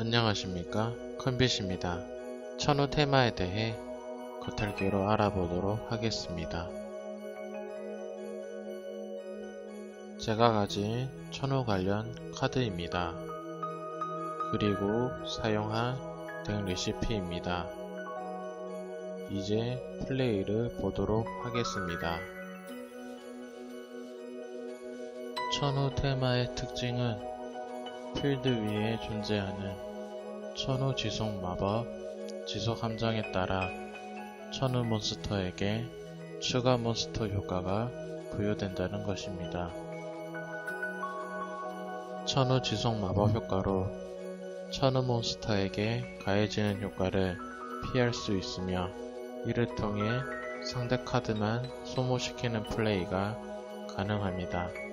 안녕하십니까 컨빗입니다. 천우 테마에 대해 겉핥기로 알아보도록 하겠습니다. 제가 가진 천우 관련 카드입니다. 그리고 사용한 덱 레시피입니다. 이제 플레이를 보도록 하겠습니다. 천우 테마의 특징은 필드 위에 존재하는 천우 지속 마법, 지속 함정에 따라 천우 몬스터에게 추가 몬스터 효과가 부여된다는 것입니다. 천우 지속 마법 효과로 천우 몬스터에게 가해지는 효과를 피할 수 있으며 이를 통해 상대 카드만 소모시키는 플레이가 가능합니다.